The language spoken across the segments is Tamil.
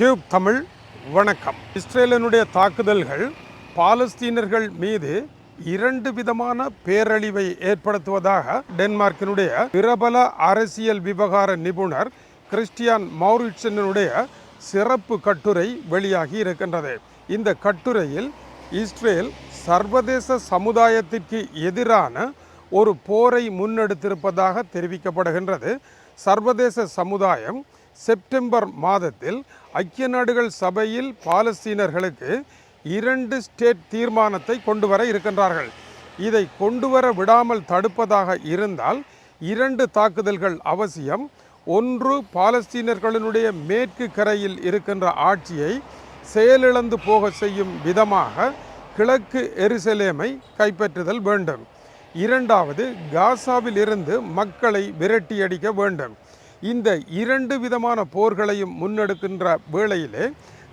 டியூப் தமிழ் வணக்கம். இஸ்ரேலினுடைய தாக்குதல்கள் பாலஸ்தீனர்கள் மீது இரண்டு விதமான பேரழிவை ஏற்படுத்துவதாக டென்மார்க்கினுடைய பிரபல அரசியல் விவகார நிபுணர் கிறிஸ்டியான் மௌரிட்சனுடைய சிறப்பு கட்டுரை வெளியாகி இருக்கின்றது. இந்த கட்டுரையில் இஸ்ரேல் சர்வதேச சமுதாயத்திற்கு எதிரான ஒரு போரை முன்னெடுத்திருப்பதாக தெரிவிக்கப்படுகின்றது. சர்வதேச சமுதாயம் செப்டம்பர் மாதத்தில் ஐக்கிய நாடுகள் சபையில் பாலஸ்தீனர்களுக்கு இரண்டு ஸ்டேட் தீர்மானத்தை கொண்டு வர இருக்கின்றார்கள். இதை கொண்டு வர விடாமல் தடுப்பதாக இருந்தால் இரண்டு தாக்குதல்கள் அவசியம். ஒன்று பாலஸ்தீனர்களினுடைய மேற்கு கரையில் இருக்கின்ற ஆட்சியை செயலிழந்து போக செய்யும் விதமாக கிழக்கு எருசலேமை கைப்பற்றுதல் வேண்டும். இரண்டாவது காசாவில் இருந்து மக்களை விரட்டியடிக்க வேண்டும். இந்த இரண்டு விதமான போர்களையும் முன்னெடுக்கின்ற வேளையிலே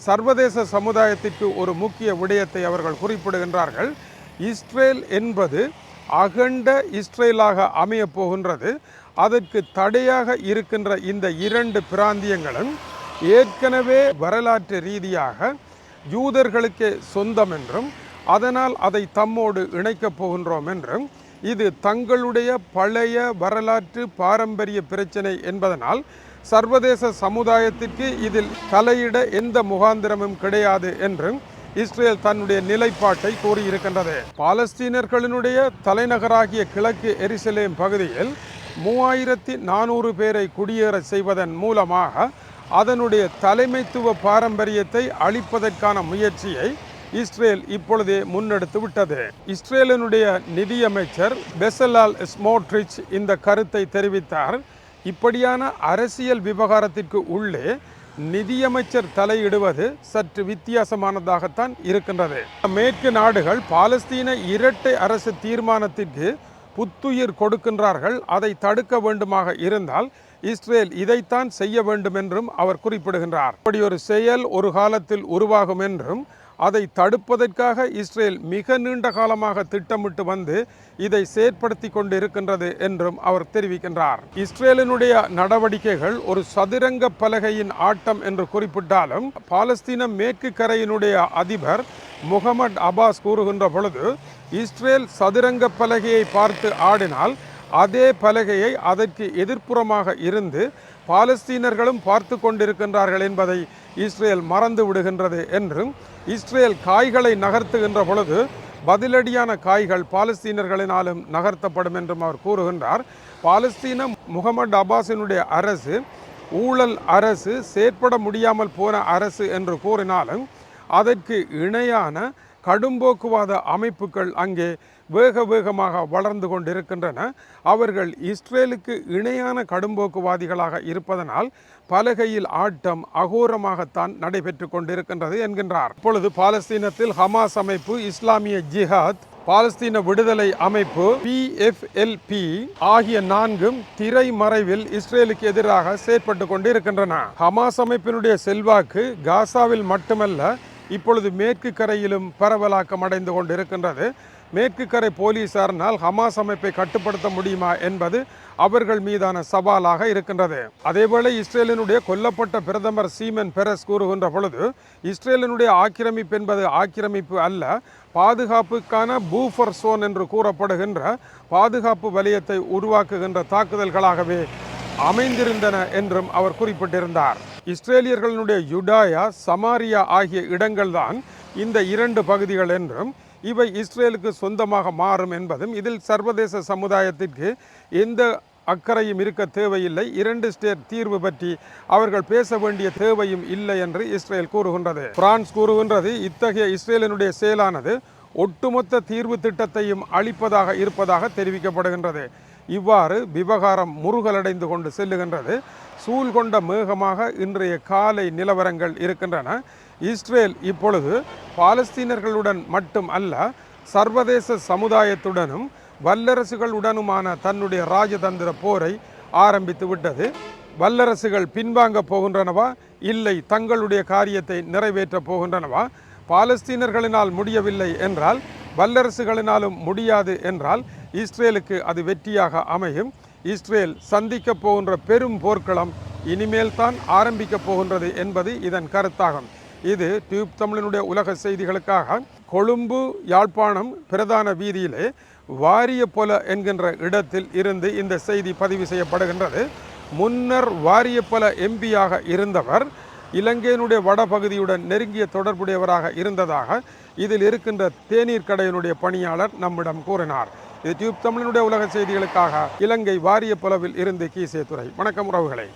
சர்வதேச சமுதாயத்திற்கு ஒரு முக்கிய விடயத்தை அவர்கள் குறிப்பிடுகின்றார்கள். இஸ்ரேல் என்பது அகண்ட இஸ்ரேலாக அமையப் போகின்றது. அதற்கு தடையாக இருக்கின்ற இந்த இரண்டு பிராந்தியங்களும் ஏற்கனவே வரலாற்று ரீதியாக யூதர்களுக்கே சொந்தம் என்றும் அதனால் அதை தம்மோடு இணைக்கப் போகின்றோம் என்றும் இது தங்களுடைய பழைய வரலாற்று பாரம்பரிய பிரச்சனை என்பதனால் சர்வதேச சமுதாயத்திற்கு இதில் தலையிட எந்த முகாந்திரமும் கிடையாது என்றும் இஸ்ரேல் தன்னுடைய நிலைப்பாட்டை கூறியிருக்கின்றது. பாலஸ்தீனர்களினுடைய தலைநகராகிய கிழக்கு எரிசலேம் பகுதியில் மூவாயிரத்தி நானூறு பேரை குடியேற செய்வதன் மூலமாக அதனுடைய தலைமைத்துவ பாரம்பரியத்தை அளிப்பதற்கான முயற்சியை இஸ்ரேல் இப்பொழுதே முன்னெடுத்து விட்டது. இஸ்ரேலினுடைய நிதியமைச்சர் பெசலால் ஸ்மோட்ரிச் இந்த கருத்தை தெரிவித்தார். இப்படியான அரசியல் விவகாரத்திற்கு உள்ளே நிதியமைச்சர் தலையிடுவது சற்று வித்தியாசமானதாகத்தான் இருக்கின்றது. மேற்கு நாடுகள் பாலஸ்தீன இரட்டை அரசு தீர்மானத்திற்கு புத்துயிர் கொடுக்கின்றார்கள். அதை தடுக்க வேண்டுமாக இருந்தால் இஸ்ரேல் இதைத்தான் செய்ய வேண்டும் என்றும் அவர் குறிப்பிடுகின்றார். இப்படி ஒரு செயல் ஒரு காலத்தில் உருவாகும் என்றும் அதை தடுப்பதற்காக இஸ்ரேல் மிக நீண்ட காலமாக திட்டமிட்டு வந்து இதை செயற்படுத்தி கொண்டு இருக்கின்றது என்றும் அவர் தெரிவிக்கின்றார். இஸ்ரேலினுடைய நடவடிக்கைகள் ஒரு சதுரங்க பலகையின் ஆட்டம் என்று குறிப்பிட்டாலும் பாலஸ்தீன மேற்கு கரையினுடைய அதிபர் முகமது அபாஸ் கூறுகின்ற பொழுது இஸ்ரேல் சதுரங்க பலகையை பார்த்து ஆடினால் அதே பலகையை அதற்கு எதிர்ப்புறமாக இருந்து பாலஸ்தீனர்களும் பார்த்து கொண்டிருக்கின்றார்கள் என்பதை இஸ்ரேல் மறந்து விடுகின்றது என்றும் இஸ்ரேல் காய்களை நகர்த்துகின்ற பொழுது பதிலடியான காய்கள் பாலஸ்தீனர்களினாலும் நகர்த்தப்படும் என்றும் அவர் கூறுகின்றார். பாலஸ்தீன முகமது அப்பாஸினுடைய அரசு ஊழல் அரசு செயற்பட முடியாமல் போன அரசு என்று கூறினாலும் அதற்கு இணையான கடும்போக்குவாத அமைப்புகள் அங்கே வேக வேகமாக வளர்ந்து கொண்டிருக்கின்றன. அவர்கள் இஸ்ரேலுக்கு இணையான கடும்போக்குவாதிகளாக இருப்பதனால் பலகையில் ஆட்டம் அகோரமாகத்தான் நடைபெற்று கொண்டிருக்கின்றது என்கின்றார். இப்பொழுது பாலஸ்தீனத்தில் ஹமாஸ் அமைப்பு இஸ்லாமிய ஜிஹாத் பாலஸ்தீன விடுதலை அமைப்பு பிஎஃப்எல்பி ஆகிய நான்கும் திரை மறைவில் இஸ்ரேலுக்கு எதிராக செயற்பட்டு கொண்டிருக்கின்றன. ஹமாஸ் அமைப்பினுடைய செல்வாக்கு காசாவில் மட்டுமல்ல இப்பொழுது மேற்கு கரையிலும் பரவலாக்கம் அடைந்து கொண்டிருக்கின்றது. மேற்கு கரை போலீசாரினால் ஹமாஸ் அமைப்பை கட்டுப்படுத்த முடியுமா என்பது அவர்கள் மீதான சவாலாக இருக்கின்றது. அதேவேளை இஸ்ரேலினுடைய கொல்லப்பட்ட பிரதமர் சீமன் பெரஸ் கூறுகின்ற பொழுது இஸ்ரேலினுடைய ஆக்கிரமிப்பு என்பது ஆக்கிரமிப்பு அல்ல பாதுகாப்புக்கான பூஃபர் சோன் என்று கூறப்படுகின்ற பாதுகாப்பு வலயத்தை உருவாக்குகின்ற தாக்குதல்களாகவே அமைந்திருந்தன என்றும் அவர் குறிப்பிட்டிருந்தார். இஸ்ரேலியர்களுடைய யுடாயா சமாரியா ஆகிய இடங்கள்தான் இந்த இரண்டு பகுதிகள் என்றும் இவை இஸ்ரேலுக்கு சொந்தமாக மாறும் என்பதும் இதில் சர்வதேச சமுதாயத்திற்கு எந்த அக்கறையும் இருக்க தேவையில்லை. இரண்டு ஸ்டேட் தீர்வு பற்றி அவர்கள் பேச வேண்டிய தேவையும் இல்லை என்று இஸ்ரேல் கூறுகின்றது. பிரான்ஸ் கூறுகின்றது இத்தகைய இஸ்ரேலினுடைய செயலானது ஒட்டுமொத்த தீர்வு திட்டத்தையும் அளிப்பதாக இருப்பதாக தெரிவிக்கப்படுகின்றது. இவ்வாறு விவகாரம் முருகலடைந்து கொண்டு செல்லுகின்றது. சூழ் கொண்ட மேகமாக இன்றைய காலை நிலவரங்கள் இருக்கின்றன. இஸ்ரேல் இப்பொழுது பாலஸ்தீனர்களுடன் மட்டும் அல்ல சர்வதேச சமுதாயத்துடனும் வல்லரசுகளுடனுமான தன்னுடைய ராஜதந்திர போரை ஆரம்பித்து விட்டது. வல்லரசுகள் பின்வாங்க போகின்றனவா? இல்லை தங்களுடைய காரியத்தை நிறைவேற்றப் போகின்றனவா? பாலஸ்தீனர்களினால் முடியவில்லை என்றால் வல்லரசுகளினாலும் முடியாது என்றால் இஸ்ரேலுக்கு அது வெற்றியாக அமையும். இஸ்ரேல் சந்திக்க போகின்ற பெரும் போர்க்களம் இனிமேல் தான் ஆரம்பிக்க போகின்றது என்பது இதன் கருத்தாகும். இது டியூப் தமிழனுடைய உலக செய்திகளுக்காக கொழும்பு யாழ்ப்பாணம் பிரதான வீதியிலே வாரிய பொல என்கின்ற இடத்தில் இருந்து இந்த செய்தி பதிவு செய்யப்படுகின்றது. முன்னர் வாரிய பல எம்பியாக இருந்தவர் இலங்கையினுடைய வடபகுதியுடன் நெருங்கிய தொடர்புடையவராக இருந்ததாக இதில் இருக்கின்ற தேநீர் கடையினுடைய பணியாளர் நம்மிடம் கூறினார். இது டியூப் தமிழனுடைய உலக செய்திகளுக்காக இலங்கை வாரிய புலவில் இருந்து கீசே துறை வணக்கம் உறவுகளை.